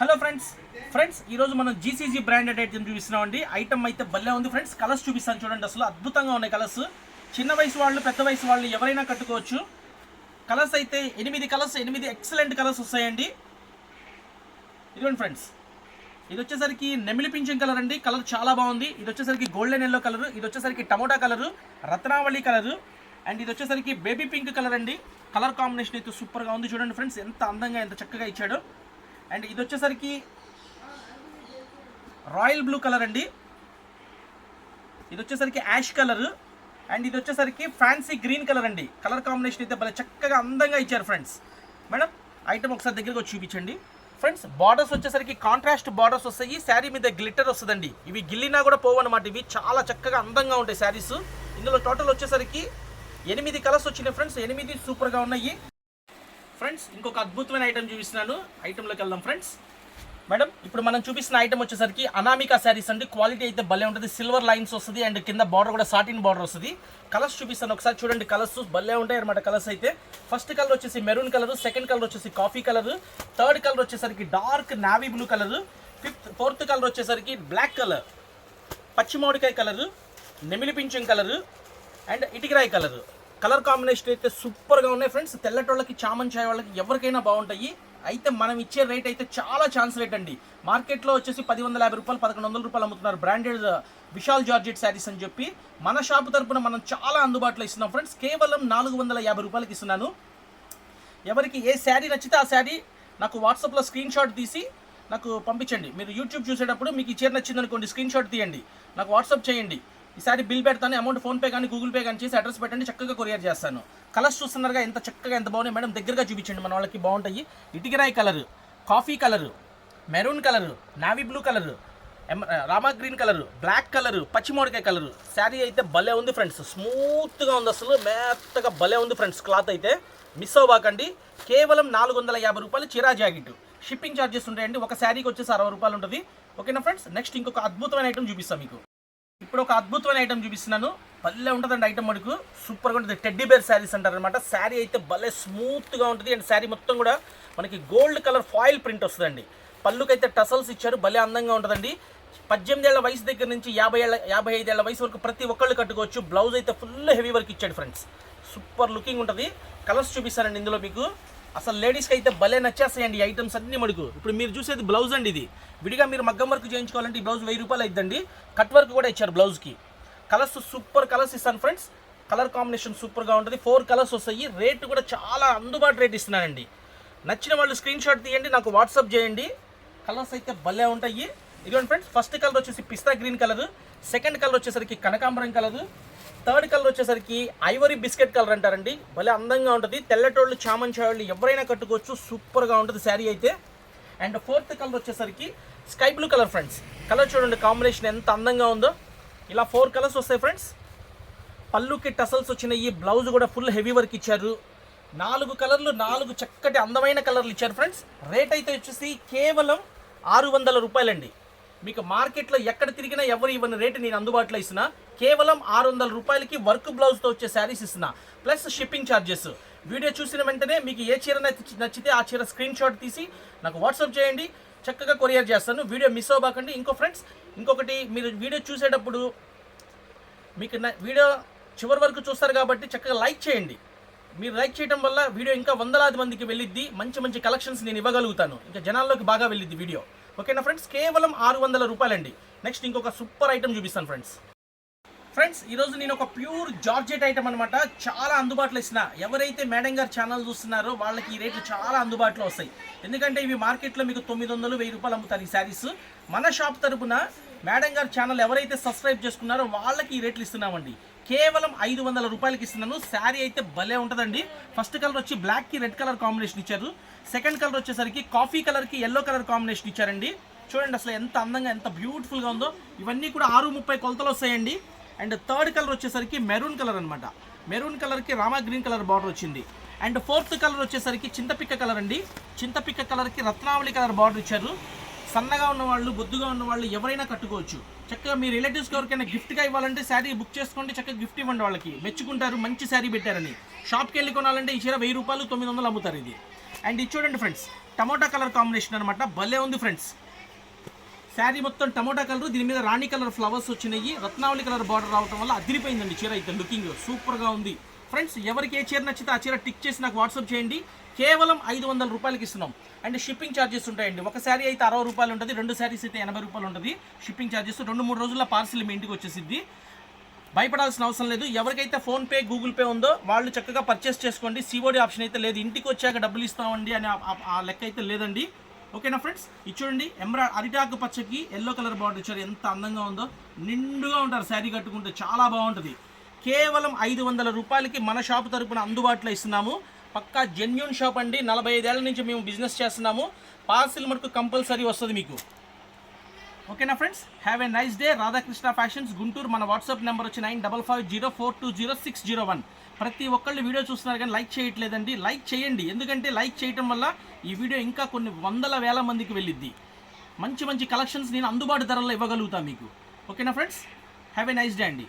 Hello friends. Friends ఈరోజు మనం GCG branded item చూపిస్తున్నాం అండి ఐటమ్ అయితే భలే ఉంది ఫ్రెండ్స్. కలర్స్ చూపిస్తాను చూడండి అసలు. అద్భుతంగా ఉన్నాయి కలర్స్ చిన్న వయసు వాళ్ళు పెద్ద వయసు వాళ్ళు ఎవరైనా కట్టుకోవచ్చు. కలర్స్ అయితే ఎనిమిది కలర్స్ ఎనిమిది ఎక్సలెంట్ కలర్స్ వస్తాయండి. ఇదిగోండి ఫ్రెండ్స్. ఇది వచ్చేసరికి నెమిలి పింఛన్ కలర్ అండి. కలర్ చాలా బాగుంది. ఇది వచ్చేసరికి గోల్డెన్ ఎల్లో కలర్ ఇది వచ్చేసరికి టమోటా కలరు రత్నావళి కలర్ అండ్ ఇది వచ్చేసరికి బేబీ పింక్ కలర్ అండి. కలర్ కాంబినేషన్ అయితే సూపర్గా ఉంది. చూడండి ఫ్రెండ్స్ ఎంత అందంగా ఎంత చక్కగా ఇచ్చాడు. అండ్ ఇది వచ్చేసరికి రాయల్ బ్లూ కలర్ అండి. ఇది వచ్చేసరికి యాష్ కలర్. అండ్ ఇది వచ్చేసరికి ఫ్యాన్సీ గ్రీన్ కలర్ అండి. కలర్ కాంబినేషన్ అయితే భలే చక్కగా అందంగా ఇచ్చారు ఫ్రెండ్స్. మేడం ఐటమ్ ఒకసారి దగ్గరకు వచ్చి చూపించండి. ఫ్రెండ్స్ బార్డర్స్ వచ్చేసరికి కాంట్రాస్ట్ బార్డర్స్ వస్తాయి. శారీ మీద గ్లిటర్ వస్తుందండి. ఇవి గిల్లినా కూడా పోవన్నమాట. ఇవి చాలా చక్కగా అందంగా ఉంటాయి శారీస్. ఇందులో టోటల్ వచ్చేసరికి ఎనిమిది కలర్స్ వచ్చినాయి ఫ్రెండ్స్. ఎనిమిది సూపర్గా ఉన్నాయి. ఫ్రెండ్స్ ఇంకొక అద్భుతమైన ఐటమ్ చూపిస్తున్నాను. ఐటెంలోకి వెళ్దాం ఫ్రెండ్స్. మేడం ఇప్పుడు మనం చూపిస్తున్న ఐటమ్ వచ్చేసరికి అనామికా శారీస్ అండి. క్వాలిటీ అయితే భలే ఉంటుంది. సిల్వర్ లైన్స్ వస్తుంది అండ్ కింద బార్డర్ కూడా సాటిన్ బార్డర్ వస్తుంది. కలర్స్ చూపిస్తాను. ఒకసారి చూడండి. కలర్స్ భలే ఉంటాయి అనమాట కలర్స్ అయితే. ఫస్ట్ కలర్ వచ్చేసి మెరూన్ కలర్ సెకండ్ కలర్ వచ్చేసి కాఫీ కలర్ థర్డ్ కలర్ వచ్చేసరికి dark navy blue colour fifth fourth colour వచ్చేసరికి బ్లాక్ కలర్ పచ్చిమామిడికాయ కలర్ కలరు నెమిలి కలరు అండ్ ఇటికిరాయి కలర్ కలర్ కాంబినేషన్ అయితే సూపర్గా ఉన్నాయి ఫ్రెండ్స్. తెల్లటోళ్ళకి చామన్ చాయ్ వాళ్ళకి ఎవరికైనా బాగుంటాయి. అయితే మనం ఇచ్చే రేట్ అయితే చాలా ఛాన్స్ రేట్ అండి. మార్కెట్లో వచ్చేసి పది వందల యాభై రూపాయలు పదకొండు వందల రూపాయలు అమ్ముతున్నారు బ్రాండెడ్ విశాల్ జార్జెట్ శారీస్ అని చెప్పి. మన షాప్ తరపున మనం చాలా అందుబాటులో ఇస్తున్నాం ఫ్రెండ్స్. కేవలం నాలుగు వందల యాభై రూపాయలకి ఇస్తున్నాను. ఎవరికి ఏ శారీ నచ్చితే ఆ శారీ నాకు వాట్సాప్లో స్క్రీన్ షాట్ తీసి నాకు పంపించండి. మీరు యూట్యూబ్ చూసేటప్పుడు మీకు ఈ చీర అనుకోండి స్క్రీన్ షాట్ తీయండి. నాకు వాట్సాప్ చేయండి. ఈ సారీ బిల్ పెడతాను అమౌంట్ ఫోన్పే కానీ గూగుల్ పే కానీ చేసి అడ్రస్ పెట్టండి చక్కగా కొరియర్ చేస్తాను. కలర్స్ చూస్తున్నారుగా ఎంత చక్కగా ఎంత బాగున్నాయి. మేడం దగ్గరగా చూపించండి మన వాళ్ళకి బాగుంటాయి. ఇటుకిరాయి colour coffee colour maroon colour navy blue colour Rama green colour black colour పచ్చిమోడికాయ కలర్ శారీ అయితే భలే ఉంది ఫ్రెండ్స్ స్మూత్గా ఉంది అసలు మెత్తగా భలే ఉంది ఫ్రెండ్స్ క్లాత్ అయితే మిస్ అవ్వకండి. కేవలం నాలుగు వందల యాభై రూపాయలు చిరా జాకెట్ షిప్పింగ్ ఛార్జెస్ ఉంటాయండి. ఒక శారీకి వచ్చేసి అరవై రూపాయలు ఉంటుంది. ఓకేనా ఫ్రెండ్స్ నెక్స్ట్ ఇంకొక అద్భుతమైన ఐటమ్ చూపిస్తాను మీకు. ఇప్పుడు ఒక అద్భుతమైన ఐటమ్ చూపిస్తున్నాను. భలే ఉంటుందండి ఐటమ్ మటుకు సూపర్గా ఉంటుంది. టెడ్డీ బేర్ శారీస్ అంటారు అనమాట శారీ అయితే భలే స్మూత్గా ఉంటుంది. అండ్ శారీ మొత్తం కూడా మనకి గోల్డ్ కలర్ ఫాయిల్ ప్రింట్ వస్తుందండి. పళ్ళుకైతే టసల్స్ ఇచ్చారు. భలే అందంగా ఉంటుందండి. పద్దెనిమిది ఏళ్ళ వయసు దగ్గర నుంచి యాభై ఏళ్ళ యాభై ఐదు ఏళ్ళ వయసు వరకు ప్రతి ఒక్కళ్ళు కట్టుకోవచ్చు. బ్లౌజ్ అయితే ఫుల్ హెవీ వర్క్ ఇచ్చాడు ఫ్రెండ్స్ సూపర్ లుకింగ్ ఉంటుంది. కలర్స్ చూపిస్తానండి ఇందులో మీకు. అసలు లేడీస్కి అయితే భలే నచ్చేస్తాయండి ఈ ఐటమ్స్ అన్ని మడుకు ఇప్పుడు మీరు చూసేది బ్లౌజ్ అండి ఇది. విడిగా మీరు మగ్గం వర్క్ చేయించుకోవాలంటే ఈ బ్లౌజ్ వెయ్యి రూపాయలు అయిద్దండి. కట్ వర్క్ కూడా ఇచ్చారు బ్లౌజ్కి కలర్స్ సూపర్ కలర్స్ ఇస్తాను ఫ్రెండ్స్ కలర్ కాంబినేషన్ సూపర్గా ఉంటుంది. ఫోర్ కలర్స్ వస్తాయి. రేట్ కూడా చాలా అందుబాటు రేట్ ఇస్తున్నానండి. నచ్చిన వాళ్ళు స్క్రీన్ షాట్ తీయండి నాకు వాట్సాప్ చేయండి. కలర్స్ అయితే భలే ఉంటాయి. ఇదిగోండి ఫ్రెండ్స్ ఫస్ట్ కలర్ వచ్చేసి పిస్తా గ్రీన్ కలర్ సెకండ్ కలర్ వచ్చేసరికి కనకాంబరం కలర్ థర్డ్ కలర్ వచ్చేసరికి ఐవరీ బిస్కెట్ కలర్ అంటారండి. భలే అందంగా ఉంటుంది. తెల్లటోళ్ళు చామంచి వాళ్ళు ఎవరైనా కట్టుకోవచ్చు. సూపర్గా ఉంటుంది శారీ అయితే. అండ్ ఫోర్త్ కలర్ వచ్చేసరికి sky blue colour friends colour చూడండి కాంబినేషన్ ఎంత అందంగా ఉందో. ఇలా ఫోర్ కలర్స్ వస్తాయి ఫ్రెండ్స్ పళ్ళుకి టసల్స్ వచ్చినాయి. బ్లౌజ్ కూడా ఫుల్ హెవీ వర్క్ ఇచ్చారు. నాలుగు కలర్లు నాలుగు చక్కటి అందమైన కలర్లు ఇచ్చారు ఫ్రెండ్స్ రేట్ అయితే వచ్చేసి కేవలం ఆరు వందల రూపాయలండి. మీకు మార్కెట్లో ఎక్కడ తిరిగినా ఎవరు ఇవ్వని రేటు నేను అందుబాటులో ఇస్తున్నా. కేవలం ఆరు వందల రూపాయలకి వర్క్ బ్లౌజ్తో వచ్చే శారీస్ ఇస్తున్నా. ప్లస్ షిప్పింగ్ ఛార్జెస్ వీడియో చూసిన వెంటనే మీకు ఏ చీర నచ్చితే ఆ చీర స్క్రీన్ షాట్ తీసి నాకు వాట్సాప్ చేయండి. చక్కగా కొరియర్ చేస్తాను. వీడియో మిస్ అవ్వకండి. ఇంకో ఫ్రెండ్స్ ఇంకొకటి మీరు వీడియో చూసేటప్పుడు మీకు వీడియో చివరి వరకు చూస్తారు కాబట్టి చక్కగా లైక్ చేయండి. మీరు లైక్ చేయడం వల్ల వీడియో ఇంకా వందలాది మందికి వెళ్ళిద్ది. మంచి మంచి కలెక్షన్స్ నేను ఇవ్వగలుగుతాను. ఇంకా జనాల్లోకి బాగా వెళ్ళిద్ది వీడియో. ఓకేనా ఫ్రెండ్స్? కేవలం ఆరు వందల రూపాయలండి. నెక్స్ట్ ఇంకొక సూపర్ ఐటమ్ చూపిస్తాను ఫ్రెండ్స్. ఫ్రెండ్స్ ఈరోజు నేను ఒక ప్యూర్ జార్జెట్ ఐటమ్ అనమాట చాలా అందుబాటులో ఇస్తున్నా ఎవరైతే మేడం గారు ఛానల్ చూస్తున్నారో వాళ్ళకి ఈ రేట్లు చాలా అందుబాటులో వస్తాయి. ఎందుకంటే ఇవి మార్కెట్లో మీకు తొమ్మిది వందలు వెయ్యి రూపాయలు అమ్ముతారు ఈ శారీస్. మన షాప్ తరపున మేడం గారు ఛానల్ ఎవరైతే సబ్స్క్రైబ్ చేసుకున్నారో వాళ్ళకి ఈ రేట్లు ఇస్తున్నామండి. కేవలం ఐదు వందల రూపాయలకి ఇస్తున్నాను. శారీ అయితే భలే ఉంటుందండి. ఫస్ట్ కలర్ వచ్చి బ్లాక్కి రెడ్ కలర్ కాంబినేషన్ ఇచ్చారు. సెకండ్ కలర్ వచ్చేసరికి కాఫీ కలర్కి ఎల్లో కలర్ కాంబినేషన్ ఇచ్చారండి. చూడండి అసలు ఎంత అందంగా ఎంత బ్యూటిఫుల్గా ఉందో. ఇవన్నీ కూడా ఆరు ముప్పై కొలతలు వస్తాయండి. అండ్ థర్డ్ కలర్ వచ్చేసరికి మెరూన్ కలర్ అనమాట మెరూన్ కలర్కి రామా గ్రీన్ కలర్ బార్డర్ వచ్చింది. అండ్ ఫోర్త్ కలర్ వచ్చేసరికి చింతపిక్క కలర్ అండి. చింతపిక్క కలర్కి రత్నావళి కలర్ బార్డర్ ఇచ్చారు. సన్నగా ఉన్న వాళ్ళు బొద్దుగా ఉన్న వాళ్ళు ఎవరైనా కట్టుకోవచ్చు. చక్కగా మీ రిలేటివ్స్కి ఎవరికైనా గిఫ్ట్గా ఇవ్వాలంటే శారీ బుక్ చేసుకోండి. చక్కగా గిఫ్ట్ ఇవ్వండి వాళ్ళకి. మెచ్చుకుంటారు మంచి శారీ పెట్టారని. షాప్కి వెళ్ళి కొనాలంటే ఈ చీర వెయ్యి రూపాయలు తొమ్మిది వందలు అమ్ముతారు ఇది. అండ్ ఇది చూడండి ఫ్రెండ్స్ టమోటా కలర్ కాంబినేషన్ అనమాట భలే ఉంది ఫ్రెండ్స్. శారీ మొత్తం టమోటా కలర్ దీని మీద రాణి కలర్ ఫ్లవర్స్ వచ్చినాయి. రత్నావళి కలర్ బార్డర్ రావడం వల్ల అదిరిపోయిందండి చీర అయితే లుకింగ్ సూపర్గా ఉంది. ఫ్రెండ్స్ ఎవరికి ఏ చీర నచ్చితే ఆ చీర టిక్ చేసి నాకు వాట్సాప్ చేయండి. కేవలం ఐదు వందల రూపాయలకి ఇస్తున్నాం. అండ్ షిప్పింగ్ ఛార్జెస్ ఉంటాయండి. ఒక శారీ అయితే అరవై రూపాయలు ఉంటుంది రెండు శారీస్ అయితే ఎనభై రూపాయలు ఉంటుంది. షిప్పింగ్ ఛార్జెస్ రెండు మూడు రోజుల్లో పార్సిల్ మీ ఇంటికి వచ్చేసిద్ది. భయపడాల్సిన అవసరం లేదు. ఎవరికైతే ఫోన్పే గూగుల్ పే ఉందో వాళ్ళు చక్కగా పర్చేస్ చేసుకోండి. సిఓడి ఆప్షన్ అయితే లేదు. ఇంటికి వచ్చాక డబ్బులు ఇస్తామండి అని ఆ లెక్క అయితే లేదండి. ఓకేనా ఫ్రెండ్స్? ఇది చూడండి ఎమ్రా అరిటాకు పచ్చకి ఎల్లో కలర్ బార్డర్ ఇచ్చారు. ఎంత అందంగా ఉందో. నిండుగా ఉంటారు శారీ కట్టుకుంటే చాలా బాగుంటుంది. కేవలం ఐదు వందల రూపాయలకి మన షాప్ తరపున అందుబాటులో ఇస్తున్నాము. పక్కా జెన్యున్ షాప్ అండి. నలభై ఐదేళ్ళ నుంచి మేము బిజినెస్ చేస్తున్నాము. పార్సిల్ మటుకు కంపల్సరీ వస్తుంది మీకు. ఓకేనా friends? Have a nice day Radhakrishna fashions Guntur. మన వాట్సాప్ నెంబర్ వచ్చి nine double five zero four two zero six zero one. ప్రతి ఒక్కళ్ళు వీడియో చూస్తున్నారు కానీ లైక్ చేయట్లేదండి. లైక్ చేయండి. ఎందుకంటే లైక్ చేయటం వల్ల ఈ వీడియో ఇంకా కొన్ని వందల వేల మందికి వెళ్ళిద్ది. మంచి మంచి కలెక్షన్స్ నేను అందుబాటు ధరల్లో ఇవ్వగలుగుతాను మీకు. ఓకేనా friends? Have a nice day అండి.